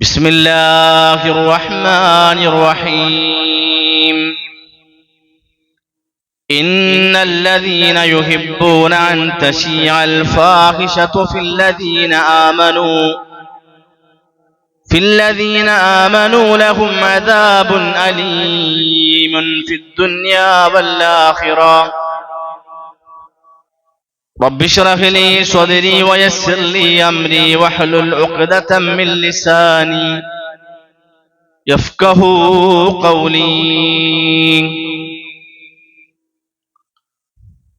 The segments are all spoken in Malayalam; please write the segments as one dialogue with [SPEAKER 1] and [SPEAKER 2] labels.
[SPEAKER 1] بسم الله الرحمن الرحيم. إن الذين يحبون أن تشيع الفاحشة في الذين آمنوا في الذين آمنوا لهم عذاب أليم في الدنيا والآخرة. رب اشرح لي صدري ويسر لي أمري واحلل عقدة من لساني يفقه قولي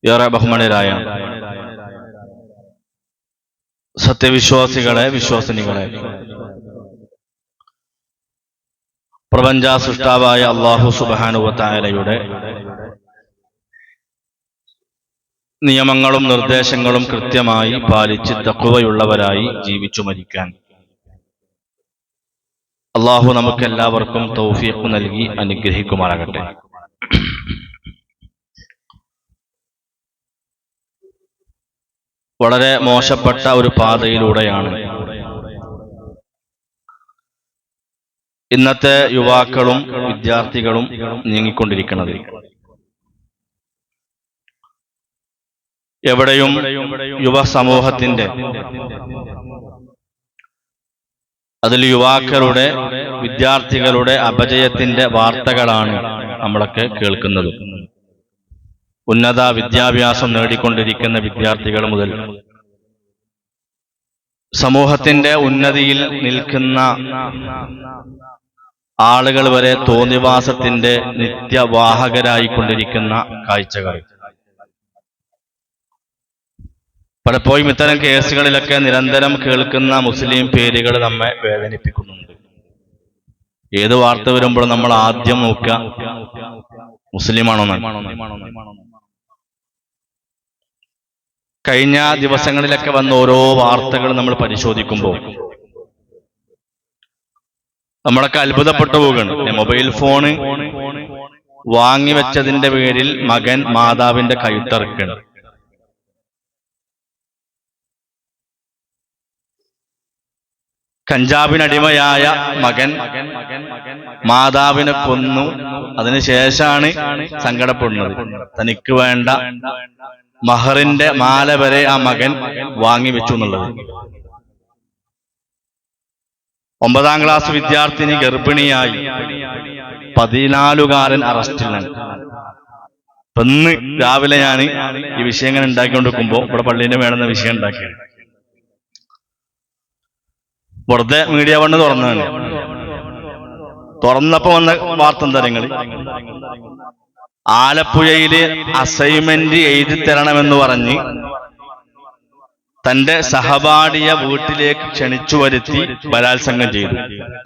[SPEAKER 1] ഏറെ ബഹുമാനരായ സത്യവിശ്വാസികളെ വിശ്വാസിനികളെ പ്രപഞ്ച സൃഷ്ടാവായ അള്ളാഹു സുബാനുവത്തായാലയുടെ നിയമങ്ങളും നിർദ്ദേശങ്ങളും കൃത്യമായി പാലിച്ച് തക്കുവയുള്ളവരായി ജീവിച്ചു മരിക്കാൻ. അള്ളാഹു നമുക്ക് എല്ലാവർക്കും തൗഫീഖ് നൽകി അനുഗ്രഹിക്കുമാറാകട്ടെ. വളരെ മോശപ്പെട്ട ഒരു പാതയിലൂടെയാണ് ഇന്നത്തെ യുവാക്കളും വിദ്യാർത്ഥികളും നീങ്ങിക്കൊണ്ടിരിക്കുന്നത്. എവിടെയും യുവ സമൂഹത്തിന്റെ അതിൽ യുവാക്കളുടെ വിദ്യാർത്ഥികളുടെ അപജയത്തിന്റെ വാർത്തകളാണ് നമ്മളൊക്കെ കേൾക്കുന്നത്. ഉന്നത വിദ്യാഭ്യാസം നേടിക്കൊണ്ടിരിക്കുന്ന വിദ്യാർത്ഥികൾ മുതൽ സമൂഹത്തിന്റെ ഉന്നതിയിൽ നിൽക്കുന്ന ആളുകൾ വരെ തോന്നിവാസത്തിന്റെ നിത്യവാഹകരായിക്കൊണ്ടിരിക്കുന്ന കാഴ്ചകൾ. പലപ്പോഴും ഇത്തരം കേസുകളിലൊക്കെ നിരന്തരം കേൾക്കുന്ന മുസ്ലിം പേരുകൾ നമ്മെ വേദനിപ്പിക്കുന്നുണ്ട്. ഏത് വാർത്ത വരുമ്പോഴും നമ്മൾ ആദ്യം നോക്കുക? മുസ്ലിമാണോ കഴിഞ്ഞ ദിവസങ്ങളിലൊക്കെ വന്ന ഓരോ വാർത്തകൾ നമ്മൾ പരിശോധിക്കുമ്പോൾ നമ്മളൊക്കെ അത്ഭുതപ്പെട്ടു പോവുകയാണ് മൊബൈൽ ഫോണ് വാങ്ങിവെച്ചതിന്റെ പേരിൽ മകൻ മാതാവിന്റെ കഴുത്തറക്കണം കഞ്ചാവിനടിമയായ മകൻ മാതാവിനെ കൊന്നു. അതിനുശേഷമാണ് സങ്കടപ്പെടുന്നത്. തനിക്ക് വേണ്ട മഹറിന്റെ മാല വരെ ആ മകൻ വാങ്ങിവെച്ചു എന്നുള്ളത്. ഒമ്പതാം ക്ലാസ് വിദ്യാർത്ഥിനി ഗർഭിണിയായി പതിനാലുകാരൻ അറസ്റ്റിലാണ് ഇന്ന് രാവിലെ ഞാൻ ഈ വിഷയങ്ങൾ ഉണ്ടാക്കിക്കൊണ്ടിരിക്കുമ്പോൾ ഇവിടെ പള്ളീന്റെ വേണമെന്ന വിഷയം ഉണ്ടാക്കിയത്. വെറുതെ മീഡിയ വണ്ണ് തുറന്നതാണ് തുറന്നപ്പോ വന്ന വാർത്ത എന്താ നിങ്ങൾ ആലപ്പുഴയിൽ അസൈൻമെന്റ് എഴുതി തരണമെന്ന് പറഞ്ഞ് തന്റെ സഹപാഠിയ വീട്ടിലേക്ക് ക്ഷണിച്ചു വരുത്തി ബലാത്സംഗം ചെയ്തു.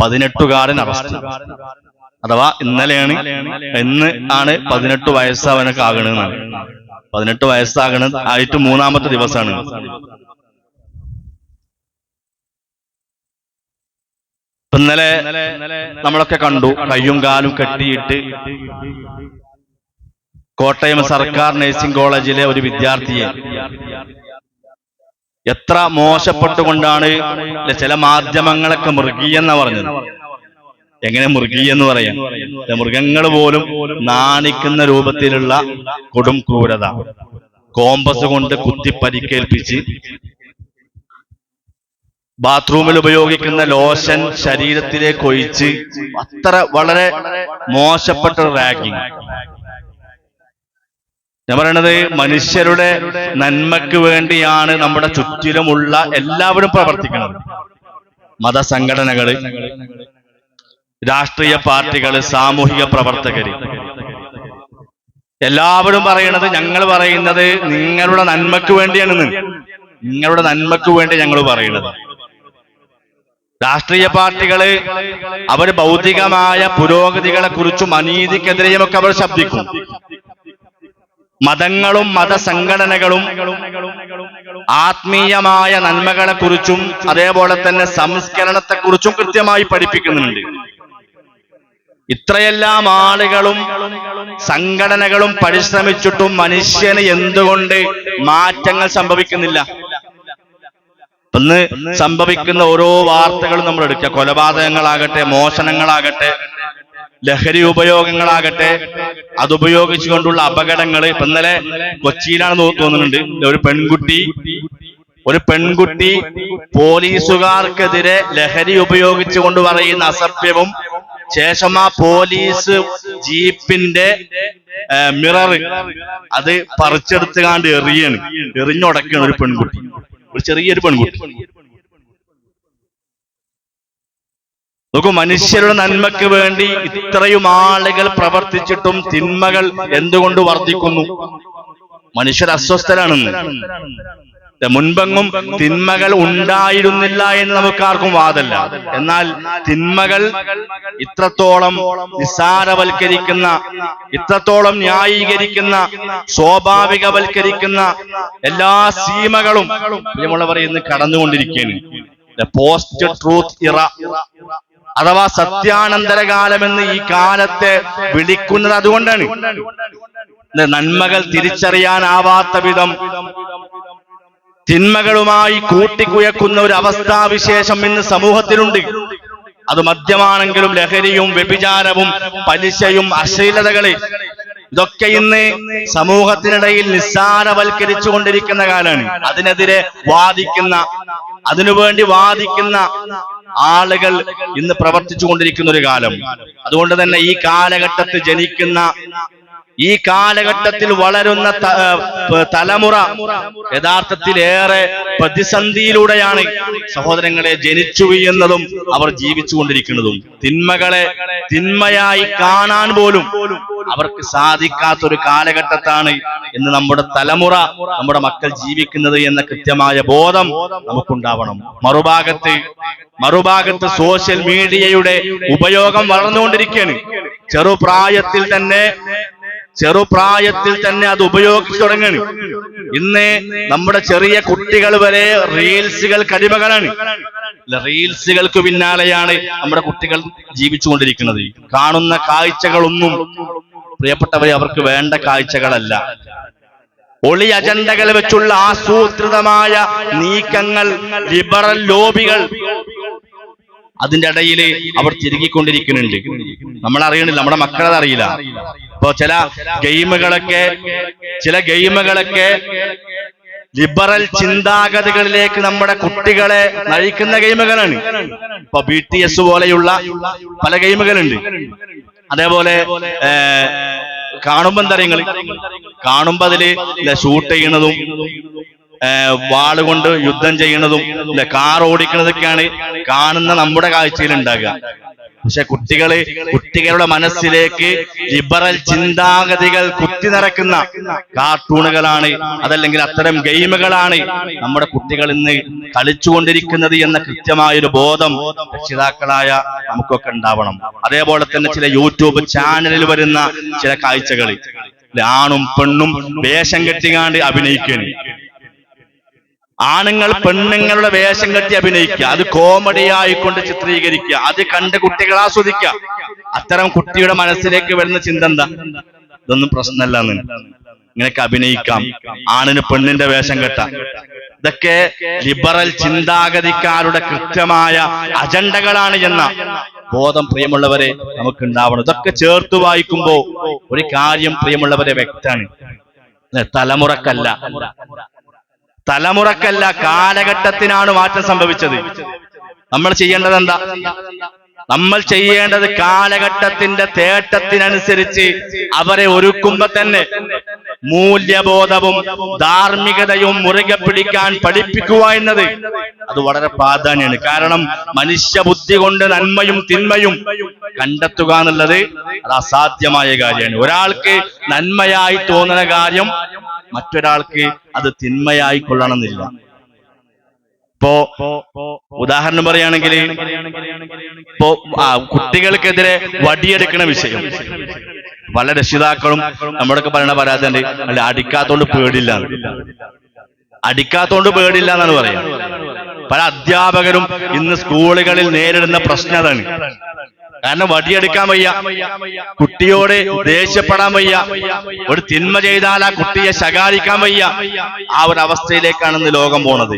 [SPEAKER 1] പതിനെട്ടുകാരൻ അറസ്റ്റ് അഥവാ ഇന്നലെയാണ് ഇന്ന് ആണ് പതിനെട്ട് വയസ്സ് അവനൊക്കെ ആകണെന്നാണ് പതിനെട്ട് വയസ്സാകണ ആയിട്ട് മൂന്നാമത്തെ ദിവസമാണ്. ഇന്നലെ നമ്മളൊക്കെ കണ്ടു. കയ്യും കാലും കെട്ടിയിട്ട് കോട്ടയം സർക്കാർ നഴ്സിംഗ് കോളേജിലെ ഒരു വിദ്യാർത്ഥിയെ. എത്ര മോശപ്പെട്ടുകൊണ്ടാണ് ചില മാധ്യമങ്ങളൊക്കെ മൃഗീയെന്ന പറഞ്ഞത്. എങ്ങനെ മൃഗീയെന്ന് പറയാം? മൃഗങ്ങൾ പോലും നാണിക്കുന്ന രൂപത്തിലുള്ള കൊടും ക്രൂരത. കോമ്പസ് കൊണ്ട് കുത്തി പരിക്കേൽപ്പിച്ച് ബാത്റൂമിൽ ഉപയോഗിക്കുന്ന ലോഷൻ ശരീരത്തിലേക്ക് ഒഴിച്ച് അത്ര വളരെ മോശപ്പെട്ട റാഗിങ്. ഞാൻ പറയണത് മനുഷ്യരുടെ നന്മയ്ക്ക് വേണ്ടിയാണ് നമ്മുടെ ചുറ്റിലുമുള്ള എല്ലാവരും പ്രവർത്തിക്കുന്നത്. മതസംഘടനകൾ രാഷ്ട്രീയ പാർട്ടികൾ സാമൂഹിക പ്രവർത്തകര്. എല്ലാവരും പറയണത് ഞങ്ങൾ പറയുന്നത് നിങ്ങളുടെ നന്മയ്ക്ക് വേണ്ടിയാണ് നിങ്ങളുടെ നന്മയ്ക്ക് വേണ്ടി ഞങ്ങൾ പറയുന്നത് രാഷ്ട്രീയ പാർട്ടികൾ അവർ ഭൗതികമായ പുരോഗതികളെ കുറിച്ചും അനീതിക്കെതിരെയും ഒക്കെ അവർ ശബ്ദിക്കും. മതങ്ങളും മതസംഘടനകളും ആത്മീയമായ നന്മകളെ കുറിച്ചും അതേപോലെ തന്നെ സംസ്കരണത്തെക്കുറിച്ചും കൃത്യമായി പഠിപ്പിക്കുന്നുണ്ട്. ഇത്രയെല്ലാം ആളുകളും സംഘടനകളും പരിശ്രമിച്ചിട്ടും മനുഷ്യന് എന്തുകൊണ്ട് മാറ്റങ്ങൾ സംഭവിക്കുന്നില്ല? ഇന്ന് സംഭവിക്കുന്ന ഓരോ വാർത്തകളും നമ്മൾ എടുക്കുക. കൊലപാതകങ്ങളാകട്ടെ മോഷണങ്ങളാകട്ടെ ലഹരി ഉപയോഗങ്ങളാകട്ടെ അതുപയോഗിച്ചുകൊണ്ടുള്ള അപകടങ്ങൾ ഇപ്പൊ ഇന്നലെ കൊച്ചിയിലാണ് തോന്നുന്നുണ്ട്. ഒരു പെൺകുട്ടി ഒരു പെൺകുട്ടി പോലീസുകാർക്കെതിരെ ലഹരി ഉപയോഗിച്ചുകൊണ്ട് പറയുന്ന അസഭ്യവും ശേഷം ആ പോലീസ് ജീപ്പിന്റെ മിറർ അത് പറിച്ചെടുത്തുകാണ്ട് എറിയാണ്. എറിഞ്ഞുടക്കാണ് ഒരു പെൺകുട്ടി. ഒരു ചെറിയൊരു പെൺകുട്ടി. നോക്കൂ മനുഷ്യരുടെ നന്മയ്ക്ക് വേണ്ടി ഇത്രയും ആളുകൾ പ്രവർത്തിച്ചിട്ടും തിന്മകൾ എന്തുകൊണ്ട് വർദ്ധിക്കുന്നു? മനുഷ്യർ അസ്വസ്ഥരാണെന്ന്. മുൻപെങ്ങും തിന്മകൾ ഉണ്ടായിരുന്നില്ല എന്ന് നമുക്ക് ആർക്കും വാദല്ല. എന്നാൽ തിന്മകൾ ഇത്രത്തോളം നിസ്സാരവൽക്കരിക്കുന്ന ഇത്രത്തോളം ന്യായീകരിക്കുന്ന സ്വാഭാവികവൽക്കരിക്കുന്ന എല്ലാ സീമകളും നമ്മളവർ ഇന്ന് കടന്നുകൊണ്ടിരിക്കുകയാണ്. പോസ്റ്റ് ട്രൂത്ത് ഇറ അഥവാ സത്യാനന്തരകാലം എന്ന് ഈ കാലത്തെ വിളിക്കുന്നത് അതുകൊണ്ടാണ്. നന്മകൾ തിരിച്ചറിയാനാവാത്ത വിധം തിന്മകളുമായി കൂട്ടിക്കുയക്കുന്ന ഒരു അവസ്ഥാവിശേഷം ഇന്ന് സമൂഹത്തിലുണ്ട്. അത് മദ്യമാണെങ്കിലും ലഹരിയും വ്യഭിചാരവും പലിശയും അശ്ലീലതകൾ ഇതൊക്കെ ഇന്ന് സമൂഹത്തിനിടയിൽ നിസ്സാരവൽക്കരിച്ചു കൊണ്ടിരിക്കുന്ന കാലമാണ് അതിനെതിരെ വാദിക്കുന്ന അതിനുവേണ്ടി വാദിക്കുന്ന ആളുകൾ ഇന്ന് പ്രവർത്തിച്ചു കൊണ്ടിരിക്കുന്ന ഒരു കാലം. അതുകൊണ്ട് തന്നെ ഈ കാലഘട്ടത്തിൽ ജനിക്കുന്ന ഈ കാലഘട്ടത്തിൽ വളരുന്ന തലമുറ യഥാർത്ഥത്തിൽ ഏറെ പ്രതിസന്ധിയിലൂടെയാണ് സഹോദരങ്ങളെ ജനിച്ചു വീഴുന്നതും അവർ ജീവിച്ചുകൊണ്ടിരിക്കുന്നതും. തിന്മകളെ തിന്മയായി കാണാൻ പോലും അവർക്ക് സാധിക്കാത്തൊരു കാലഘട്ടത്താണ് ഇന്ന് നമ്മുടെ തലമുറ നമ്മുടെ മക്കൾ ജീവിക്കുന്നത് എന്ന കൃത്യമായ ബോധം നമുക്കുണ്ടാവണം. മറുഭാഗത്ത് മറുഭാഗത്ത് സോഷ്യൽ മീഡിയയുടെ ഉപയോഗം വളർന്നുകൊണ്ടിരിക്കുകയാണ്. ചെറുപ്രായത്തിൽ തന്നെ ചെറുപ്രായത്തിൽ തന്നെ അത് ഉപയോഗിച്ചു തുടങ്ങണി. ഇന്ന് നമ്മുടെ ചെറിയ കുട്ടികൾ വരെ റീൽസുകൾ കടിമകളാണ് റീൽസുകൾക്ക് പിന്നാലെയാണ് നമ്മുടെ കുട്ടികൾ ജീവിച്ചുകൊണ്ടിരിക്കുന്നത്. കാണുന്ന കാഴ്ചകളൊന്നും പ്രിയപ്പെട്ടവരെ അവർക്ക് വേണ്ട കാഴ്ചകളല്ല. ഒളി അജണ്ടകൾ വെച്ചുള്ള ആസൂത്രിതമായ നീക്കങ്ങൾ ലിബറൽ ലോബികൾ അതിന്റെ ഇടയിൽ അവർ തിരുകിക്കൊണ്ടിരിക്കുന്നുണ്ട്. നമ്മൾ അറിയണില്ല നമ്മുടെ മക്കളത് അറിയില്ല. ഇപ്പൊ ചില ഗെയിമുകളൊക്കെ ചില ഗെയിമുകളൊക്കെ ലിബറൽ ചിന്താഗതികളിലേക്ക് നമ്മുടെ കുട്ടികളെ നയിക്കുന്ന ഗെയിമുകളാണ്. ഇപ്പൊ ബി ടി എസ് പോലെയുള്ള പല ഗെയിമുകളുണ്ട്. അതേപോലെ കാണുമ്പോ എന്താ നിങ്ങൾ കാണുമ്പോ അതിൽ ഷൂട്ട് ചെയ്യണതും വാൾ കൊണ്ട് യുദ്ധം ചെയ്യണതും കാർ ഓടിക്കണതൊക്കെയാണ് കാണുന്ന നമ്മുടെ കാഴ്ചയിൽ ഉണ്ടാകുക. പക്ഷെ കുട്ടികൾ കുട്ടികളുടെ മനസ്സിലേക്ക് ലിബറൽ ചിന്താഗതികൾ കുത്തി നിറക്കുന്ന കാർട്ടൂണുകളാണ്. അതല്ലെങ്കിൽ അത്തരം ഗെയിമുകളാണ് നമ്മുടെ കുട്ടികൾ ഇന്ന് കളിച്ചുകൊണ്ടിരിക്കുന്നത് എന്ന കൃത്യമായൊരു ബോധം രക്ഷിതാക്കളായ നമുക്കൊക്കെ ഉണ്ടാവണം. അതേപോലെ തന്നെ ചില യൂട്യൂബ് ചാനലിൽ വരുന്ന ചില കാഴ്ചകൾ ആണും പെണ്ണും വേഷം കെട്ടിക്കാണ്ട് അഭിനയിക്കുകയാണ് ആണുങ്ങൾ പെണ്ണുങ്ങളുടെ വേഷം കെട്ടി അഭിനയിക്കുക. അത് കോമഡി ആയിക്കൊണ്ട് ചിത്രീകരിക്കുക. അത് കണ്ട് കുട്ടികൾ ആസ്വദിക്കുക. അത്തരം കുട്ടിയുടെ മനസ്സിലേക്ക് വരുന്ന ചിന്ത എന്താ? ഇതൊന്നും പ്രശ്നമല്ല ഇങ്ങനെയൊക്കെ അഭിനയിക്കാം. ആണിന് പെണ്ണിന്റെ വേഷം കെട്ടാം. ഇതൊക്കെ ലിബറൽ ചിന്താഗതിക്കാരുടെ കൃത്യമായ അജണ്ടകളാണ് എന്ന ബോധം പ്രിയമുള്ളവരെ നമുക്ക് ഉണ്ടാവണം ഇതൊക്കെ ചേർത്ത് വായിക്കുമ്പോ ഒരു കാര്യം പ്രിയമുള്ളവരെ വ്യക്തമാണ്. തലമുറക്കല്ല. തലമുറക്കല്ല കാലഘട്ടത്തിനാണ് മാറ്റം സംഭവിച്ചത്. നമ്മൾ ചെയ്യേണ്ടത് എന്താ നമ്മൾ ചെയ്യേണ്ടത് കാലഘട്ടത്തിന്റെ തേട്ടത്തിനനുസരിച്ച് അവരെ ഒരുക്കുമ്പോ തന്നെ മൂല്യബോധവും ധാർമ്മികതയും മുറുകെ പിടിക്കാൻ പഠിപ്പിക്കുക എന്നത് അത് വളരെ പ്രാധാന്യമാണ്. കാരണം മനുഷ്യബുദ്ധി കൊണ്ട് നന്മയും തിന്മയും കണ്ടെത്തുക എന്നുള്ളത് അത് അസാധ്യമായ കാര്യമാണ്. ഒരാൾക്ക് നന്മയായി തോന്നുന്ന കാര്യം മറ്റൊരാൾക്ക് അത് തിന്മയായി കൊള്ളണമെന്നില്ല. ഇപ്പോ ഉദാഹരണം പറയുകയാണെങ്കിൽ ഇപ്പോ കുട്ടികൾക്കെതിരെ വടിയെടുക്കുന്ന വിഷയം. പല രക്ഷിതാക്കളും നമ്മളൊക്കെ പറയുന്ന പരാതി ഉണ്ട് അല്ല അടിക്കാത്തോണ്ട് പേടില്ല. അടിക്കാത്തോണ്ട് പേടില്ല എന്നാണ് പറയാം പല അധ്യാപകരും ഇന്ന് സ്കൂളുകളിൽ നേരിടുന്ന പ്രശ്നം അതാണ്. കാരണം വടിയെടുക്കാൻ വയ്യ. കുട്ടിയോട് ദേഷ്യപ്പെടാൻ വയ്യ. ഒരു തിന്മ ചെയ്താൽ ആ കുട്ടിയെ ശകാരിക്കാൻ വയ്യ. ആ ഒരു അവസ്ഥയിലേക്കാണ് ഇന്ന് ലോകം പോണത്.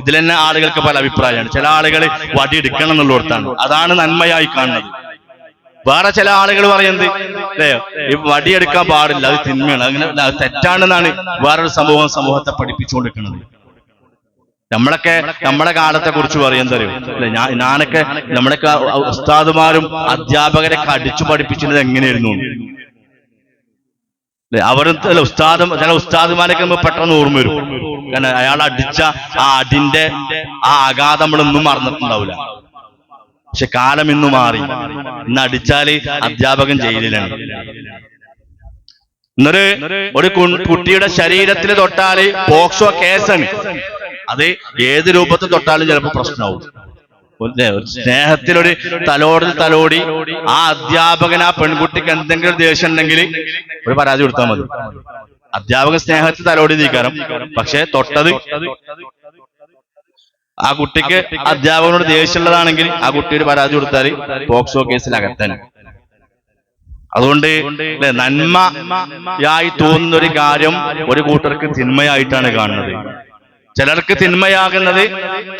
[SPEAKER 1] ഇതിൽ തന്നെ ആളുകൾക്ക് പല അഭിപ്രായമാണ്. ചില ആളുകൾ വടി എടുക്കണം എന്നുള്ളിടത്താണ് അതാണ് നന്മയായി കാണുന്നത്. വേറെ ചില ആളുകൾ പറയുന്നത് അല്ലേ ഈ വടിയെടുക്കാൻ പാടില്ല. അത് തിന്മയാണ്. അങ്ങനെ തെറ്റാണെന്നാണ് വേറൊരു സമൂഹം സമൂഹത്തെ പഠിപ്പിച്ചുകൊണ്ടിരിക്കുന്നത്. നമ്മളൊക്കെ നമ്മുടെ കാലത്തെ കുറിച്ച് പറയാൻ തരും അല്ലെ? ഞാൻ ഞാനൊക്കെ നമ്മുടെയൊക്കെ ഉസ്താദുമാരും അധ്യാപകരെ അടിച്ചു പഠിപ്പിച്ചിരുന്നത് എങ്ങനെയായിരുന്നു? അല്ലെ? അവരും അല്ല ഉസ്താദും ചില ഉസ്താദുമാരൊക്കെ നമ്മൾ പെട്ടെന്ന് ഓർമ്മ വരും. കാരണം അയാൾ അടിച്ച ആ അടിന്റെ ആ ആഘാതം നമ്മളൊന്നും മറന്നിട്ടുണ്ടാവില്ല പക്ഷെ കാലം ഇന്ന് മാറി. ഇന്ന് അടിച്ചാൽ അധ്യാപകൻ ജയിലിലാണ്. ഇന്നൊരു ഒരു കുട്ടിയുടെ ശരീരത്തിൽ തൊട്ടാൽ പോക്സോ കേസാണ്. അത് ഏത് രൂപത്തിൽ തൊട്ടാലും ചിലപ്പോൾ പ്രശ്നമാവും. സ്നേഹത്തിലൊരു തലോടി തലോടി ആ അധ്യാപകൻ ആ പെൺകുട്ടിക്ക് എന്തെങ്കിലും ദേഷ്യം ഉണ്ടെങ്കിൽ ഒരു പരാതി കൊടുത്താൽ മതി. അധ്യാപകൻ സ്നേഹത്തിൽ തലോടി നീക്കാരം പക്ഷെ തൊട്ടത് ആ കുട്ടിക്ക് അധ്യാപകനോട് ദേഷ്യമുള്ളതാണെങ്കിൽ ആ കുട്ടി ഒരു പരാതി കൊടുത്താൽ പോക്സോ കേസിൽ അകത്തന്നെ. അതുകൊണ്ട് നന്മയായി തോന്നുന്ന ഒരു കാര്യം ഒരു കൂട്ടർക്ക് തിന്മയായിട്ടാണ് കാണുന്നത്. ചിലർക്ക് തിന്മയാകുന്നത്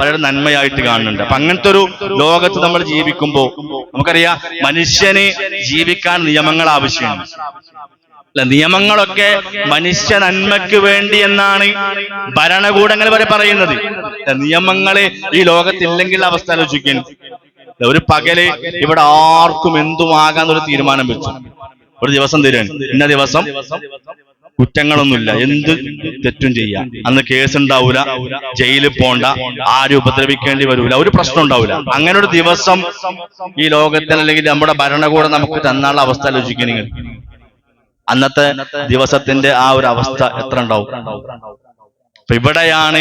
[SPEAKER 1] പലരും നന്മയായിട്ട് കാണുന്നുണ്ട്. അപ്പൊ അങ്ങനത്തെ ഒരു ലോകത്ത് നമ്മൾ ജീവിക്കുമ്പോൾ നമുക്കറിയാം മനുഷ്യന് ജീവിക്കാൻ നിയമങ്ങൾ ആവശ്യമാണ്. അല്ല നിയമങ്ങളൊക്കെ മനുഷ്യ നന്മയ്ക്ക് വേണ്ടി എന്നാണ് ഭരണകൂടങ്ങൾ വരെ പറയുന്നത്. നിയമങ്ങൾ ഈ ലോകത്തില്ലെങ്കിൽ അവസ്ഥ ആലോചിക്കാൻ. ഒരു പകൽ ഇവിടെ ആർക്കും എന്തുമാകാന്നൊരു തീരുമാനം വെച്ചു. ഒരു ദിവസം തരാൻ ഇന്ന ദിവസം കുറ്റങ്ങളൊന്നുമില്ല. എന്ത് തെറ്റും ചെയ്യാം. അന്ന് കേസ് ഉണ്ടാവൂല. ജയിലിൽ പോണ്ട. ആരും ഉപദ്രവിക്കേണ്ടി വരൂല. ഒരു പ്രശ്നം ഉണ്ടാവൂല. അങ്ങനെ ഒരു ദിവസം ഈ ലോകത്തിന് അല്ലെങ്കിൽ നമ്മുടെ ഭരണകൂടം നമുക്ക് തന്നാള അവസ്ഥ ആലോചിക്കുക നിങ്ങൾ അന്നത്തെ ദിവസത്തിന്റെ ആ ഒരു അവസ്ഥ എത്ര ഉണ്ടാവും? അപ്പൊ ഇവിടെയാണ്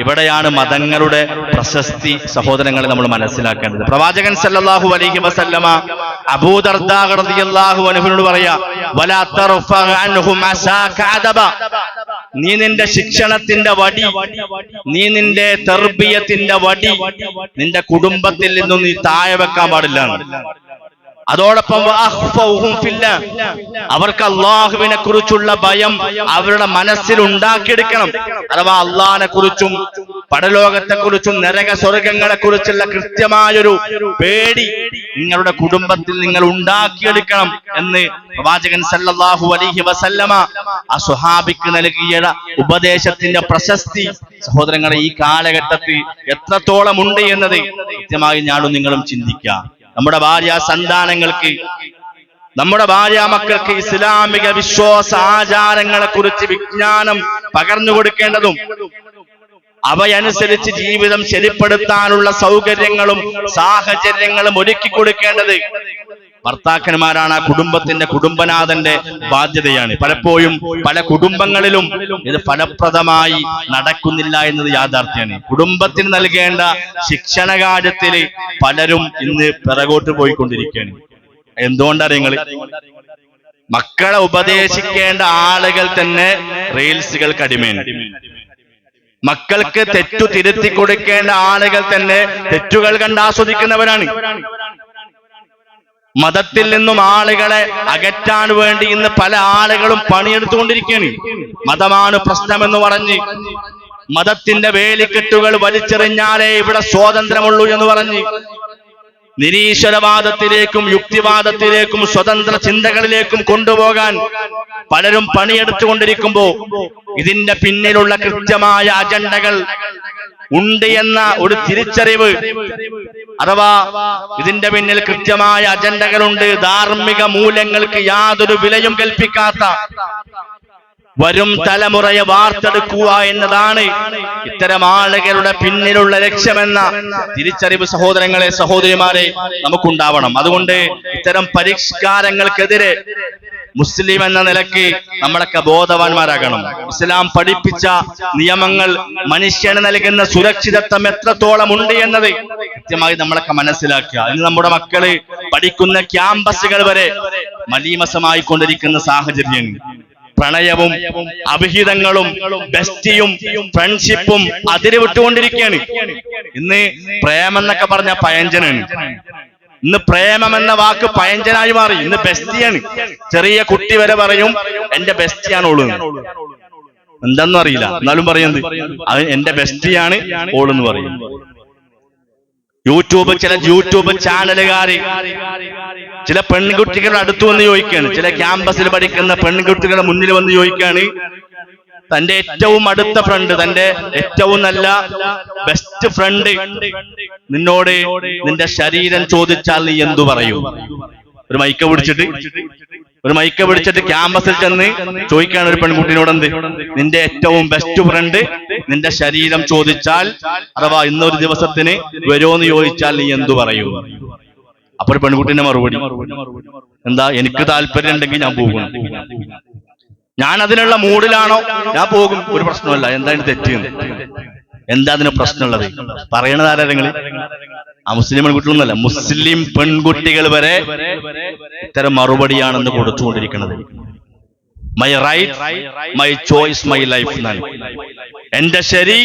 [SPEAKER 1] ഇവിടെയാണ് മതങ്ങളുടെ പ്രശസ്തി സഹോദരങ്ങളെ നമ്മൾ മനസ്സിലാക്കേണ്ടത്. പ്രവാചകൻ സല്ലല്ലാഹു അലൈഹി വസല്ലമ അബൂദർദാ റളിയല്ലാഹു പറയാ വലാ അൻഹും നീ നിന്റെ ശിക്ഷണത്തിന്റെ വടി നീ നിന്റെ തെർബിയത്തിന്റെ വടി നിന്റെ കുടുംബത്തിൽ നിന്നും നീ താഴെ വെക്കാൻ പാടില്ല അതോടൊപ്പം. അവർക്ക് അള്ളാഹുവിനെ കുറിച്ചുള്ള ഭയം അവരുടെ മനസ്സിൽ ഉണ്ടാക്കിയെടുക്കണം അഥവാ അള്ളാഹിനെ കുറിച്ചും പടലോകത്തെ കുറിച്ചും നരക സ്വർഗങ്ങളെ കുറിച്ചുള്ള കൃത്യമായൊരു പേടി നിങ്ങളുടെ കുടുംബത്തിൽ നിങ്ങൾ ഉണ്ടാക്കിയെടുക്കണം എന്ന് പ്രവാചകൻ സല്ലല്ലാഹു അലൈഹി വസല്ലമ ആ സുഹാബിക്ക് നൽകിയ ഉപദേശത്തിന്റെ പ്രശസ്തി. സഹോദരങ്ങളെ ഈ കാലഘട്ടത്തിൽ എത്രത്തോളം ഉണ്ട് എന്നത് കൃത്യമായി ഞാനും നിങ്ങളും ചിന്തിക്കാം. നമ്മുടെ ഭാര്യ സന്താനങ്ങൾക്ക് നമ്മുടെ ഭാര്യ മക്കൾക്ക് ഇസ്ലാമിക വിശ്വാസ ആചാരങ്ങളെ കുറിച്ച് വിജ്ഞാനം പകർന്നു കൊടുക്കേണ്ടതും അവയനുസരിച്ച് ജീവിതം ശരിപ്പെടുത്താനുള്ള സൗകര്യങ്ങളും സാഹചര്യങ്ങളും ഒരുക്കി കൊടുക്കേണ്ടത് ഭർത്താക്കന്മാരാണ് ആ കുടുംബത്തിന്റെ കുടുംബനാഥന്റെ ബാധ്യതയാണ്. പലപ്പോഴും പല കുടുംബങ്ങളിലും ഇത് ഫലപ്രദമായി നടക്കുന്നില്ല എന്നത് യാഥാർത്ഥ്യമാണ്. കുടുംബത്തിന് നൽകേണ്ട ശിക്ഷണ കാര്യത്തിൽ പലരും ഇന്ന് പിറകോട്ട് പോയിക്കൊണ്ടിരിക്കുകയാണ്. എന്തുകൊണ്ടാണ് നിങ്ങൾ മക്കളെ ഉപദേശിക്കേണ്ട ആളുകൾ തന്നെ റീൽസുകൾക്ക് അടിമയാണ് മക്കൾക്ക് തെറ്റു തിരുത്തി കൊടുക്കേണ്ട ആളുകൾ തന്നെ തെറ്റുകൾ കണ്ട് ആസ്വദിക്കുന്നവരാണ്. മതത്തിൽ നിന്നും ആളുകളെ അകറ്റാൻ വേണ്ടി ഇന്ന് പല ആളുകളും പണിയെടുത്തുകൊണ്ടിരിക്കുകയാണ്. മതമാണ് പ്രശ്നമെന്ന് പറഞ്ഞ് മതത്തിന്റെ വേലിക്കെട്ടുകൾ വലിച്ചെറിഞ്ഞാലേ ഇവിടെ സ്വാതന്ത്ര്യമുള്ളൂ എന്ന് പറഞ്ഞ് നിരീശ്വരവാദത്തിലേക്കും യുക്തിവാദത്തിലേക്കും സ്വതന്ത്ര ചിന്തകളിലേക്കും കൊണ്ടുപോകാൻ പലരും പണിയെടുത്തുകൊണ്ടിരിക്കുമ്പോ ഇതിന്റെ പിന്നിലുള്ള കൃത്യമായ അജണ്ടകൾ ഉണ്ട് എന്ന ഒരു തിരിച്ചറിവ് അഥവാ ഇതിന്റെ പിന്നിൽ കൃത്യമായ അജണ്ടകളുണ്ട് ധാർമ്മിക മൂല്യങ്ങൾക്ക് യാതൊരു വിലയും കൽപ്പിക്കാത്ത വരും തലമുറയെ വാർത്തെടുക്കുക എന്നതാണ് ഇത്തരം ആളുകളുടെ പിന്നിലുള്ള ലക്ഷ്യമെന്ന തിരിച്ചറിവ് സഹോദരങ്ങളെ സഹോദരിമാരെ നമുക്കുണ്ടാവണം. അതുകൊണ്ട് ഇത്തരം പരിഷ്കാരങ്ങൾക്കെതിരെ മുസ്ലിം എന്ന നിലയ്ക്ക് നമ്മളൊക്കെ ബോധവാന്മാരാകണം. ഇസ്ലാം പഠിപ്പിച്ച നിയമങ്ങൾ മനുഷ്യന് നൽകുന്ന സുരക്ഷിതത്വം എത്രത്തോളം ഉണ്ട് എന്നത് കൃത്യമായി നമ്മളൊക്കെ മനസ്സിലാക്കുക. ഇന്ന് നമ്മുടെ മക്കൾ പഠിക്കുന്ന ക്യാമ്പസുകൾ വരെ മലീമസമായി കൊണ്ടിരിക്കുന്ന പ്രണയവും അഭിഹിതങ്ങളും ബെസ്റ്റിയും ഫ്രണ്ട്ഷിപ്പും അതിര് വിട്ടുകൊണ്ടിരിക്കുകയാണ് ഇന്ന് പ്രേമെന്നൊക്കെ പറഞ്ഞ പയഞ്ചനാണ് ഇന്ന് പ്രേമം എന്ന വാക്ക് പയഞ്ചനായി മാറി. ഇന്ന് ബെസ്റ്റിയാണ്. ചെറിയ കുട്ടി വരെ പറയും എന്റെ ബെസ്റ്റിയാണ് ഉള്ളത് എന്താണെന്നും അറിയില്ല എന്നാലും പറയുന്നത് അത് എന്റെ ബെസ്റ്റിയാണ് ഓളെന്ന് പറയും. യൂട്യൂബ് ചില യൂട്യൂബ് ചാനലുകാർ ചില പെൺകുട്ടികളുടെ അടുത്ത് വന്ന് ചോദിക്കുകയാണ് ചില ക്യാമ്പസിൽ പഠിക്കുന്ന പെൺകുട്ടികളുടെ മുന്നിൽ വന്ന് ചോദിക്കുകയാണ് തന്റെ ഏറ്റവും അടുത്ത ഫ്രണ്ട് തന്റെ ഏറ്റവും നല്ല ബെസ്റ്റ് ഫ്രണ്ട് നിന്നോട് നിന്റെ ശരീരം ചോദിച്ചാൽ നീ എന്തു പറയും? ഒരു മൈക്ക പിടിച്ചിട്ട് ഒരു മൈക്ക പിടിച്ചിട്ട് ക്യാമ്പസിൽ ചെന്ന് ചോദിക്കാണ് ഒരു പെൺകുട്ടിനോട് എന്ത് നിന്റെ ഏറ്റവും ബെസ്റ്റ് ഫ്രണ്ട് നിന്റെ ശരീരം ചോദിച്ചാൽ അഥവാ ഇന്നൊരു ദിവസത്തിന് വരുമോന്ന് ചോദിച്ചാൽ നീ എന്തു പറയൂ? അപ്പൊ ഒരു പെൺകുട്ടിന്റെ മറുപടി എന്താ എനിക്ക് താല്പര്യം ഉണ്ടെങ്കിൽ ഞാൻ പോകും. ഞാൻ അതിനുള്ള മൂഡിലാണോ? ഞാൻ പോകും. ഒരു പ്രശ്നമല്ല എന്താണ് തെറ്റ് എന്താ അതിന് പ്രശ്നമുള്ളത്? പറയണത് ആ മുസ്ലിം പെൺകുട്ടികളൊന്നുമല്ല. മുസ്ലിം പെൺകുട്ടികൾ വരെ ഇത്തരം മറുപടിയാണെന്ന് കൊടുത്തുകൊണ്ടിരിക്കുന്നത്. My right my choice my life എന്റെ ശരി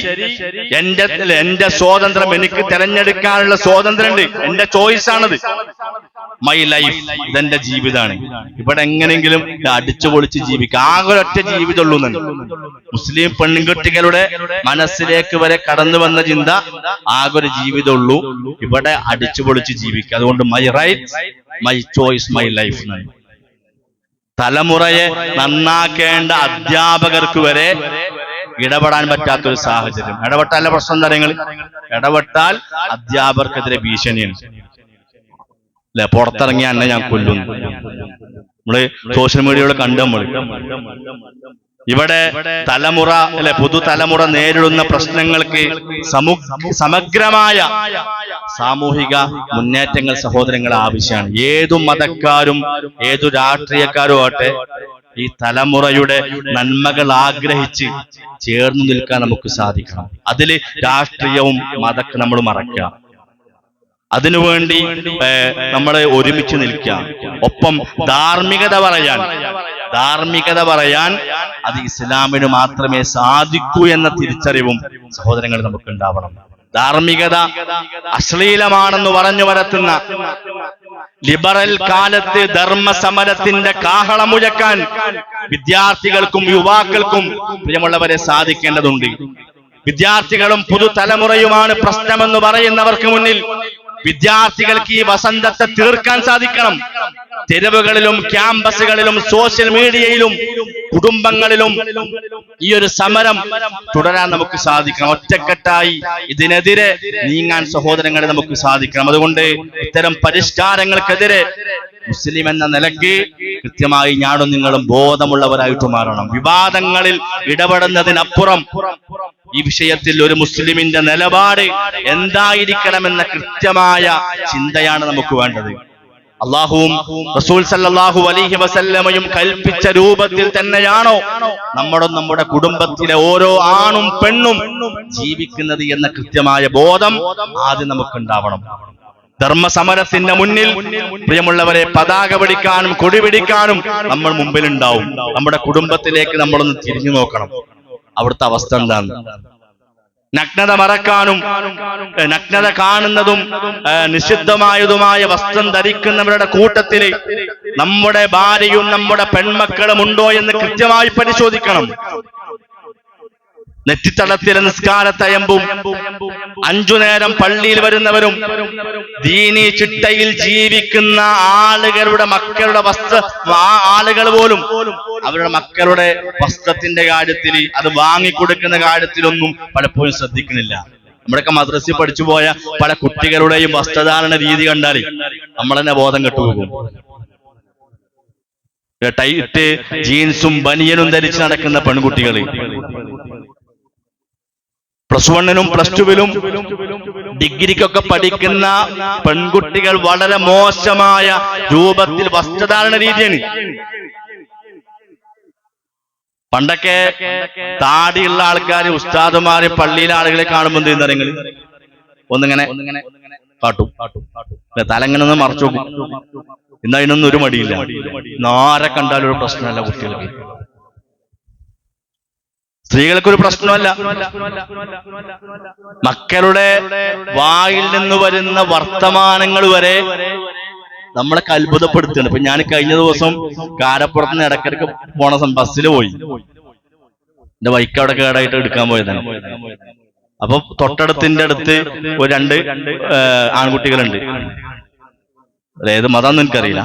[SPEAKER 1] എന്റെ എന്റെ സ്വാതന്ത്ര്യം എനിക്ക് തിരഞ്ഞെടുക്കാനുള്ള സ്വാതന്ത്ര്യമുണ്ട്. എന്റെ ചോയ്സ് ആണത്. മൈ ലൈഫ് ഇതെന്റെ ജീവിതമാണ്. ഇവിടെ എങ്ങനെങ്കിലും അടിച്ചു പൊളിച്ച് ജീവിക്കുക. ആകെ ഒറ്റ ജീവിതമുള്ളൂ മുസ്ലിം പെൺകുട്ടികളുടെ മനസ്സിലേക്ക് വരെ കടന്നു വന്ന ചിന്ത ആകെ ഒരു ജീവിതമുള്ളൂ ഇവിടെ അടിച്ചു പൊളിച്ച് ജീവിക്കുക. അതുകൊണ്ട് my right my choice my life എന്നാണ്. തലമുറയെ നന്നാക്കേണ്ട അധ്യാപകർക്ക് വരെ ഇടപെടാൻ പറ്റാത്തൊരു സാഹചര്യം. ഇടപെട്ടാലെ പ്രശ്നം എന്താ നിങ്ങൾ ഇടപെട്ടാൽ അധ്യാപകർക്കെതിരെ ഭീഷണിയാണ്. അല്ലെ? പുറത്തിറങ്ങിയ അന്നെ ഞാൻ കൊല്ലുന്നു നമ്മൾ സോഷ്യൽ മീഡിയയിലൂടെ കണ്ടു നമ്മൾ. ഇവിടെ തലമുറ അല്ലെ പുതുതലമുറ നേരിടുന്ന പ്രശ്നങ്ങൾക്ക് സമു സമഗ്രമായ സാമൂഹിക മുന്നേറ്റങ്ങൾ സഹോദരങ്ങൾ ആവശ്യമാണ്. ഏതു മതക്കാരും ഏതു രാഷ്ട്രീയക്കാരും ആട്ടെ ഈ തലമുറയുടെ നന്മകൾ ആഗ്രഹിച്ച് ചേർന്നു നിൽക്കാൻ നമുക്ക് സാധിക്കണം. അതിൽ രാഷ്ട്രീയവും മതക്കെ നമ്മൾ മറക്കുക. അതിനുവേണ്ടി നമ്മൾ ഒരുമിച്ച് നിൽക്കാം ഒപ്പം ധാർമ്മികത പറയാൻ. ധാർമ്മികത പറയാൻ അത് ഇസ്ലാമിന് മാത്രമേ സാധിക്കൂ എന്ന തിരിച്ചറിവും സഹോദരങ്ങൾ നമുക്ക് ഉണ്ടാവണം. ധാർമ്മികത അശ്ലീലമാണെന്ന് പറഞ്ഞു വരത്തുന്ന ലിബറൽ കാലത്ത് ധർമ്മ സമരത്തിന്റെ കാഹളമുഴക്കാൻ വിദ്യാർത്ഥികൾക്കും യുവാക്കൾക്കും പ്രിയമുള്ളവരെ സാധിക്കേണ്ടതുണ്ട്. വിദ്യാർത്ഥികളും പുതുതലമുറയുമാണ് പ്രശ്നമെന്ന് പറയുന്നവർക്ക് മുന്നിൽ വിദ്യാർത്ഥികൾക്ക് ഈ വസന്തത്തെ തീർക്കാൻ സാധിക്കണം. തെരുവുകളിലും ക്യാമ്പസുകളിലും സോഷ്യൽ മീഡിയയിലും കുടുംബങ്ങളിലും ഈ ഒരു സമരം തുടരാൻ നമുക്ക് സാധിക്കണം. ഒറ്റക്കെട്ടായി ഇതിനെതിരെ നീങ്ങാൻ സഹോദരങ്ങളെ നമുക്ക് സാധിക്കണം. അതുകൊണ്ട് ഇത്തരം പരിഷ്കാരങ്ങൾക്കെതിരെ മുസ്ലിം എന്ന നിലയ്ക്ക് കൃത്യമായി ഞാനും നിങ്ങളും ബോധമുള്ളവരായിട്ട് മാറണം. വിവാദങ്ങളിൽ ഇടപെടുന്നതിനപ്പുറം ഈ വിഷയത്തിൽ ഒരു മുസ്ലിമിന്റെ നിലപാട് എന്തായിരിക്കണമെന്ന കൃത്യമായ ചിന്തയാണ് നമുക്ക് വേണ്ടത്. അള്ളാഹുവും റസൂൽ സല്ലല്ലാഹു അലൈഹി വസല്ലമയും കൽപ്പിച്ച രൂപത്തിൽ തന്നെയാണോ നമ്മുടെ നമ്മുടെ കുടുംബത്തിലെ ഓരോ ആണും പെണ്ണും ജീവിക്കുന്നത് എന്ന കൃത്യമായ ബോധം ആദ്യം നമുക്കുണ്ടാവണം. ധർമ്മസമരത്തിന്റെ മുന്നിൽ പ്രിയമുള്ളവരെ പതാക പിടിക്കാനും കൊടി പിടിക്കാനും നമ്മൾ മുമ്പിലുണ്ടാവും. നമ്മുടെ കുടുംബത്തിലേക്ക് നമ്മളൊന്ന് തിരിഞ്ഞു നോക്കണം. അവിടുത്തെ അവസ്ഥ എന്താണ്? നഗ്നത മറക്കാനും നഗ്നത കാണുന്നതും നിഷിദ്ധമായതുമായ വസ്ത്രം ധരിക്കുന്നവരുടെ കൂട്ടത്തിൽ നമ്മുടെ ഭാര്യയും നമ്മുടെ പെൺമക്കളും ഉണ്ടോ എന്ന് കൃത്യമായി പരിശോധിക്കണം. നെറ്റിത്തടത്തിലെ നിസ്കാരത്തയമ്പും അഞ്ചു നേരം പള്ളിയിൽ വരുന്നവരും ദീനി ചിട്ടയിൽ ജീവിക്കുന്ന ആളുകളുടെ മക്കളുടെ വസ്ത്ര ആ ആളുകൾ പോലും അവരുടെ മക്കളുടെ വസ്ത്രത്തിന്റെ കാര്യത്തിൽ അത് വാങ്ങിക്കൊടുക്കുന്ന കാര്യത്തിലൊന്നും പലപ്പോഴും ശ്രദ്ധിക്കുന്നില്ല. നമ്മുടെയൊക്കെ മദ്രസയിൽ പഠിച്ചു പോയ പല കുട്ടികളുടെയും വസ്ത്രധാരണ രീതി കണ്ടാൽ നമ്മൾ തന്നെ ബോധം കെട്ടുപോകും. ടൈറ്റ് ജീൻസും ബനിയനും ധരിച്ച് നടക്കുന്ന പെൺകുട്ടികൾ പ്ലസ് വണ്ണിനും പ്ലസ് ടുവിലും ഡിഗ്രിക്കൊക്കെ പഠിക്കുന്ന പെൺകുട്ടികൾ വളരെ മോശമായ രൂപത്തിൽ വസ്ത്രധാരണ രീതിയാണ്. പണ്ടൊക്കെ താടിയുള്ള ആൾക്കാർ ഉസ്താദുമാര് പള്ളിയിലെ ആളുകളെ കാണുമ്പോൾ എന്ത് ചെയ്യുന്ന ഒന്നിങ്ങനെ കാട്ടും. തലങ്ങനെ മറച്ചു ഇന്ന് അതിനൊന്നും ഒരു മടിയില്ല. നാരെ കണ്ടാലും ഒരു പ്രശ്നമല്ല കുട്ടികൾക്ക്. സ്ത്രീകൾക്കൊരു പ്രശ്നമല്ല. മക്കളുടെ വായിൽ നിന്ന് വരുന്ന വർത്തമാനങ്ങൾ വരെ നമ്മളൊക്കെ അത്ഭുതപ്പെടുത്തുകയാണ് ഇപ്പൊ ഞാൻ കഴിഞ്ഞ ദിവസം കാരപ്പുറത്ത് നിന്ന് ഇടക്കിടക്ക് പോണ ബസ്സിൽ പോയി. എന്റെ ബൈക്ക് അവിടെ കേടായിട്ട് എടുക്കാൻ പോയതാണ്. അപ്പൊ തൊട്ടടുത്തിന്റെ അടുത്ത് ഒരു രണ്ട് ആൺകുട്ടികളുണ്ട്. ഏത് മതാന്ന് എനിക്കറിയില്ല.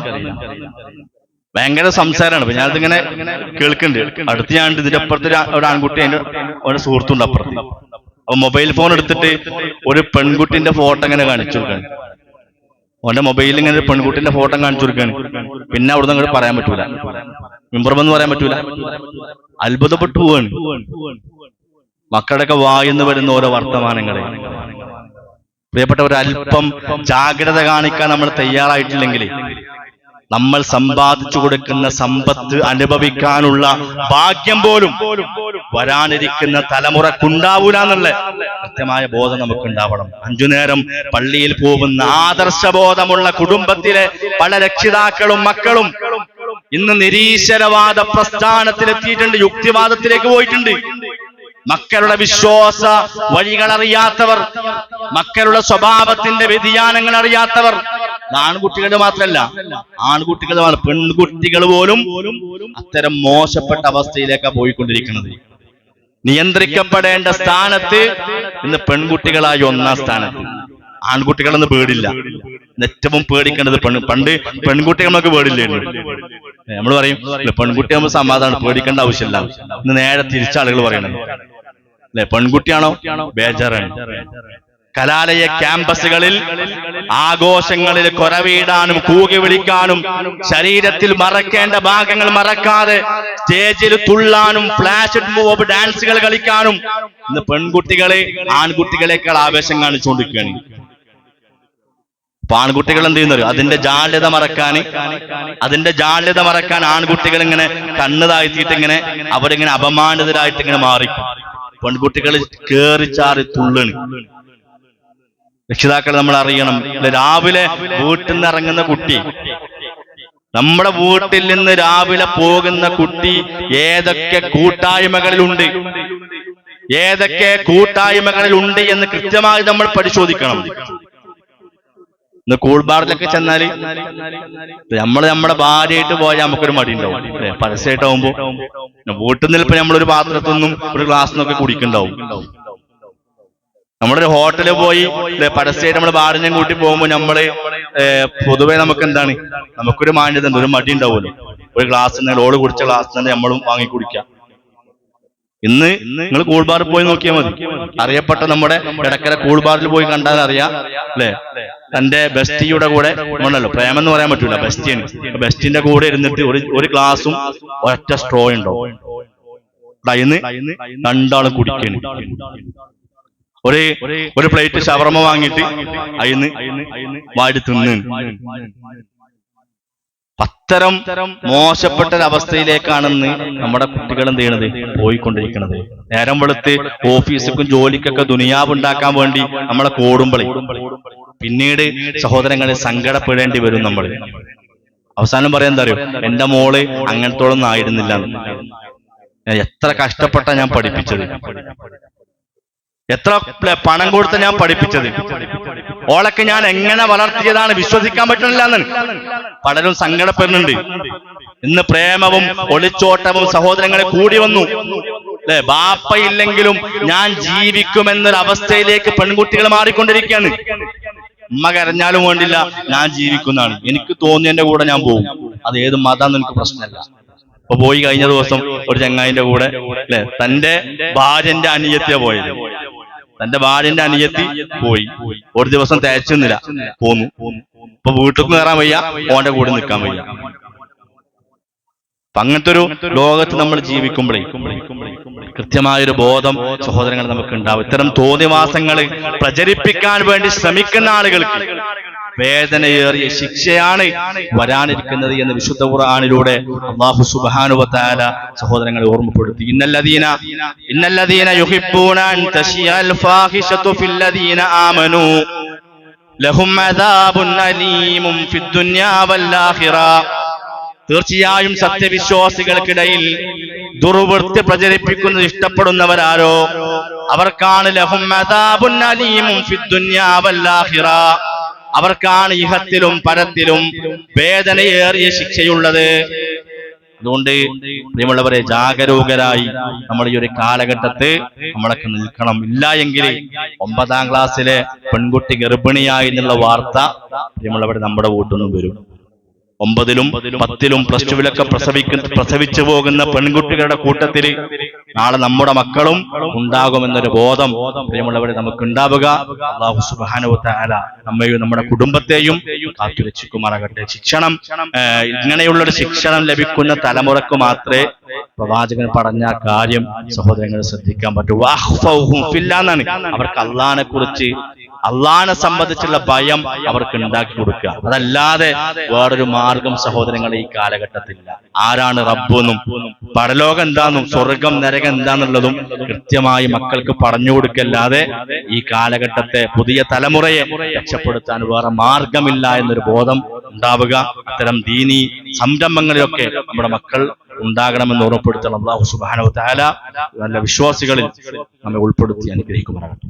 [SPEAKER 1] ഭയങ്കര സംസാരമാണ് അപ്പൊ ഞാനതിങ്ങനെ കേൾക്കുന്നുണ്ട്. അടുത്ത് ഞാൻ ഇതിന്റെ അപ്പുറത്ത് ഒരു ആൺകുട്ടി അതിന്റെ ഒരു സുഹൃത്തുണ്ട് അപ്പുറത്ത്. അപ്പൊ മൊബൈൽ ഫോൺ എടുത്തിട്ട് ഒരു പെൺകുട്ടിന്റെ ഫോട്ടോ ഇങ്ങനെ കാണിച്ചു കൊടുക്കാണ്. ഓന്റെ മൊബൈലിൽ ഇങ്ങനെ ഒരു പെൺകുട്ടിന്റെ ഫോട്ടോ കാണിച്ചു കൊടുക്കാണ്. പിന്നെ അവിടുന്ന് അങ്ങോട്ട് പറയാൻ പറ്റൂല. മിമ്പറമെന്ന് പറയാൻ പറ്റൂല. അത്ഭുതപ്പെട്ടു പോവാണ്. മക്കളുടെയൊക്കെ വായിന്ന് വരുന്ന ഓരോ വർത്തമാനങ്ങളെ. പ്രിയപ്പെട്ട ഒരു അല്പം ജാഗ്രത കാണിക്കാൻ നമ്മൾ തയ്യാറായിട്ടില്ലെങ്കിൽ നമ്മൾ സമ്പാദിച്ചു കൊടുക്കുന്ന സമ്പത്ത് അനുഭവിക്കാനുള്ള ഭാഗ്യം പോലും വരാനിരിക്കുന്ന തലമുറക്കുണ്ടാവൂല എന്നുള്ള കൃത്യമായ ബോധം നമുക്കുണ്ടാവണം. അഞ്ചു നേരം പള്ളിയിൽ പോകുന്ന ആദർശബോധമുള്ള കുടുംബത്തിലെ പല രക്ഷിതാക്കളും മക്കളും ഇന്ന് നിരീശ്വരവാദ പ്രസ്ഥാനത്തിലെത്തിയിട്ടുണ്ട് യുക്തിവാദത്തിലേക്ക് പോയിട്ടുണ്ട്. മക്കളുടെ വിശ്വാസ വഴികൾ അറിയാത്തവർ മക്കളുടെ സ്വഭാവത്തിന്റെ വ്യതിയാനങ്ങൾ അറിയാത്തവർ ആൺകുട്ടികളുടെ മാത്രമല്ല ആൺകുട്ടികൾ പെൺകുട്ടികൾ പോലും അത്തരം മോശപ്പെട്ട അവസ്ഥയിലേക്കാണ് പോയിക്കൊണ്ടിരിക്കുന്നത്. നിയന്ത്രിക്കപ്പെടേണ്ട സ്ഥാനത്ത് ഇന്ന് പെൺകുട്ടികളായി ഒന്നാം സ്ഥാനത്ത്. ആൺകുട്ടികളെന്ന് പേടില്ല. ഏറ്റവും പേടിക്കേണ്ടത് പെൺ പണ്ട് പെൺകുട്ടികൾ നമുക്ക് പേടില്ലായിരുന്നു നമ്മൾ പറയും "ഇല്ല, പെൺകുട്ടി നമ്മൾ സമാധാനം പേടിക്കേണ്ട ആവശ്യമില്ല. ഇന്ന് നേരെ തിരിച്ച ആളുകൾ പറയണത്. അല്ലെ പെൺകുട്ടിയാണോ? ബേജാറാണ്. കലാലയ ക്യാമ്പസുകളിൽ ആഘോഷങ്ങളിൽ കൊരവീടാനും കൂകി വിളിക്കാനും ശരീരത്തിൽ മറക്കേണ്ട ഭാഗങ്ങൾ മറക്കാതെ സ്റ്റേജിൽ തുള്ളാനും ഫ്ലാഷ് മൂവ് ഡാൻസുകൾ കളിക്കാനും ഇന്ന് പെൺകുട്ടികളെ ആൺകുട്ടികളെക്കാൾ ആവേശം കാണിച്ചുകൊണ്ടിരിക്കുകയാണ്. ആൺകുട്ടികൾ എന്ത് ചെയ്യുന്നത് അതിന്റെ ജാള്യത മറക്കാൻ അതിന്റെ ജാള്യത മറക്കാൻ ആൺകുട്ടികൾ ഇങ്ങനെ കണ്ണ് ഇങ്ങനെ അവരിങ്ങനെ അപമാനിതരായിട്ട് ഇങ്ങനെ മാറി. പെൺകുട്ടികൾ കേറിച്ചാറി തുള്ളണ് രക്ഷിതാക്കൾ നമ്മൾ അറിയണം. രാവിലെ വീട്ടിൽ നിന്ന് ഇറങ്ങുന്ന കുട്ടി നമ്മുടെ വീട്ടിൽ നിന്ന് രാവിലെ പോകുന്ന കുട്ടി ഏതൊക്കെ കൂട്ടായ്മകളിലുണ്ട്? ഏതൊക്കെ കൂട്ടായ്മകളിലുണ്ട് എന്ന് കൃത്യമായി നമ്മൾ പരിശോധിക്കണം. ഇന്ന് കൂൾബാറിലൊക്കെ ചെന്നാൽ നമ്മൾ നമ്മുടെ ഭാര്യയായിട്ട് പോയാൽ നമുക്കൊരു മടി ഉണ്ടാവും പരസ്യമായിട്ടാവുമ്പോ വീട്ടിൽ നിന്ന് ഇപ്പൊ നമ്മളൊരു പാത്രത്തിൽ നിന്നും ഒരു ഗ്ലാസ് നിന്നൊക്കെ കുടിക്കുന്നുണ്ടാവും. നമ്മളൊരു ഹോട്ടലിൽ പോയി പരസ്യമായിട്ട് നമ്മൾ ബാറിനെ കൂട്ടി പോകുമ്പോൾ നമ്മൾ പൊതുവെ നമുക്ക് എന്താണ് നമുക്കൊരു മാന്യത ഉണ്ട് ഒരു മടി ഉണ്ടാവുമല്ലോ. ഒരു ഗ്ലാസ് ഓട് കുടിച്ച ഗ്ലാസ് തന്നെ നമ്മളും വാങ്ങി കുടിക്കാം. ഇന്ന് നിങ്ങൾ കൂൾബാറിൽ പോയി നോക്കിയാൽ മതി. അറിയപ്പെട്ട നമ്മുടെ ഇടക്കര കൂൾബാറിൽ പോയി കണ്ടാൽ അറിയാം അല്ലെ? തന്റെ ബെസ്റ്റിയുടെ കൂടെ ഉണ്ടല്ലോ. പ്രേമം എന്ന് പറയാൻ പറ്റൂല ബെസ്റ്റിയാണ്. ബെസ്റ്റിന്റെ കൂടെ ഇരുന്നിട്ട് ഒരു ഒരു ഗ്ലാസും ഒറ്റ സ്ട്രോ ഉണ്ടോ ഇന്ന് രണ്ടാളും കുടിക്കണ്. ഒരു ഒരു പ്ലേറ്റ് ഷവർമ വാങ്ങിയിട്ട് അയിന്ന് വാടി തിന്ന്. അത്തരം മോശപ്പെട്ട ഒരവസ്ഥയിലേക്കാണെന്ന് നമ്മുടെ കുട്ടികൾ എന്ത് ചെയ്യണത്? പോയിക്കൊണ്ടിരിക്കുന്നത് നേരം വെളുത്ത് ഓഫീസിക്കും ജോലിക്കൊക്കെ ദുനിയാവ് ഉണ്ടാക്കാൻ വേണ്ടി നമ്മളെ കോടുമ്പളി. പിന്നീട് സഹോദരങ്ങളെ സങ്കടപ്പെടേണ്ടി വരും നമ്മൾ അവസാനം പറയാൻ എന്താ അറിയോ? എന്റെ മോൾ അങ്ങനത്തോളൊന്നും ആയിരുന്നില്ല എത്ര കഷ്ടപ്പെട്ട ഞാൻ പഠിപ്പിച്ചത്. എത്ര പണം കൊടുത്ത് ഞാൻ പഠിപ്പിച്ചത്? ഓളൊക്കെ ഞാൻ എങ്ങനെ വളർത്തിയതാണ് വിശ്വസിക്കാൻ പറ്റണില്ല എന്ന് പലരും സങ്കടപ്പെടുന്നുണ്ട്. ഇന്ന് പ്രേമവും ഒളിച്ചോട്ടവും സഹോദരങ്ങളെ കൂടി വന്നു. അല്ലെ ബാപ്പയില്ലെങ്കിലും ഞാൻ ജീവിക്കുമെന്നൊരു അവസ്ഥയിലേക്ക് പെൺകുട്ടികൾ മാറിക്കൊണ്ടിരിക്കുകയാണ്. ഉമ്മ കരഞ്ഞാലും വേണ്ടില്ല ഞാൻ ജീവിക്കുന്നതാണ്. എനിക്ക് തോന്നിയതിന്റെ കൂടെ ഞാൻ പോകും. അത് ഏത് മതാന്ന് എനിക്ക് പ്രശ്നമല്ല. അപ്പൊ പോയി കഴിഞ്ഞ ദിവസം ഒരു ചങ്ങായിന്റെ കൂടെ അല്ലെ തന്റെ ഭാര്യന്റെ അനിയത്തിയ പോയത്. തന്റെ ഭാര്യന്റെ അനിയത്തി പോയി. ഒരു ദിവസം തേച്ചൊന്നില്ല പോന്നു. ഇപ്പൊ വീട്ടിൽ കയറാൻ വയ്യ. ഓന്റെ കൂടെ നിൽക്കാൻ വയ്യ. അപ്പൊ അങ്ങനത്തെ ഒരു ലോകത്ത് നമ്മൾ ജീവിക്കുമ്പോഴേ കൃത്യമായൊരു ബോധം സഹോദരങ്ങൾ നമുക്ക് ഉണ്ടാവും. ഇത്തരം തോന്നിവാസങ്ങൾ പ്രചരിപ്പിക്കാൻ വേണ്ടി ശ്രമിക്കുന്ന ആളുകൾക്ക് വേദനയേറിയ ശിക്ഷയാണ് വരാനിരിക്കുന്നത് എന്ന് വിശുദ്ധ ഖുർആാനിലൂടെ അള്ളാഹു സുബാനുവത്താല സഹോദരങ്ങളെ ഓർമ്മപ്പെടുത്തി. ഇന്നല്ലദീന ഇന്നല്ലദീന യുഹിബ്ബൂന അൻ തശിയൽ ആമനു. ലഹും അദാബുൻ അലീമും തീർച്ചയായും സത്യവിശ്വാസികൾക്കിടയിൽ ദുർവൃത്തി പ്രചരിപ്പിക്കുന്നത് ഇഷ്ടപ്പെടുന്നവരാരോ? അവർക്കാണ് ലഹും അദാബുൻ അലീമും ഫിദ്ദുനിയാ അവർക്കാണ് ഇഹത്തിലും പരത്തിലും വേദനയേറിയ ശിക്ഷയുള്ളത്. അതുകൊണ്ട് പ്രിയമുള്ളവരെ ജാഗരൂകരായി നമ്മൾ ഈ ഒരു കാലഘട്ടത്ത് നമ്മളൊക്കെ നിൽക്കണം. ഇല്ല എങ്കിൽ ഒമ്പതാം ക്ലാസ്സിലെ പെൺകുട്ടി ഗർഭിണിയായി എന്നുള്ള വാർത്ത പ്രിയമുള്ളവരെ നമ്മുടെ വീട്ടിൽ നിന്നും വരും. ഒമ്പതിലും പത്തിലും പ്ലസ് ടുവിലൊക്കെ പ്രസവിക്കുന്ന പ്രസവിച്ചു പോകുന്ന പെൺകുട്ടികളുടെ കൂട്ടത്തിൽ നാളെ നമ്മുടെ മക്കളും ഉണ്ടാകുമെന്നൊരു ബോധം പ്രിയമുള്ളവരെ നമുക്ക് ഉണ്ടാവുക. അള്ളാഹു സുബാനു താല നമ്മയും നമ്മുടെ കുടുംബത്തെയും കാത്തുരക്ഷിക്കുമാറാകട്ടെ ശിക്ഷണം ഇങ്ങനെയുള്ള ഇങ്ങനെയുള്ളൊരു ശിക്ഷണം ലഭിക്കുന്ന തലമുറയ്ക്ക് മാത്രമേ പ്രവാചകൻ പറഞ്ഞ കാര്യം സഹോദരങ്ങൾ ശ്രദ്ധിക്കാൻ പറ്റൂ. എന്നാണ് അവർക്ക് അള്ളാഹിനെ കുറിച്ച് അള്ളാഹിനെ സംബന്ധിച്ചുള്ള ഭയം അവർക്ക് ഉണ്ടാക്കി കൊടുക്കുക. അതല്ലാതെ വേറൊരു മാർഗം സഹോദരങ്ങൾ ഈ കാലഘട്ടത്തിലില്ല. ആരാണ് റബ്ബെന്നും പരലോകം എന്താന്നും സ്വർഗം നരകം എന്താന്നുള്ളതും കൃത്യമായി മക്കൾക്ക് പറഞ്ഞു കൊടുക്കല്ലാതെ ഈ കാലഘട്ടത്തെ പുതിയ തലമുറയെ രക്ഷപ്പെടുത്താൻ വേറെ മാർഗമില്ല എന്നൊരു ബോധം ഉണ്ടാവുക. അത്തരം ദീനി സംരംഭങ്ങളിലൊക്കെ നമ്മുടെ മക്കൾ ഉണ്ടാകണമെന്ന് ഓർമ്മപ്പെടുത്തണം. അള്ളാഹു സുബാനോ താല നല്ല വിശ്വാസികളിൽ നമ്മെ ഉൾപ്പെടുത്തി അനുഗ്രഹിക്കുമാറാകട്ടെ.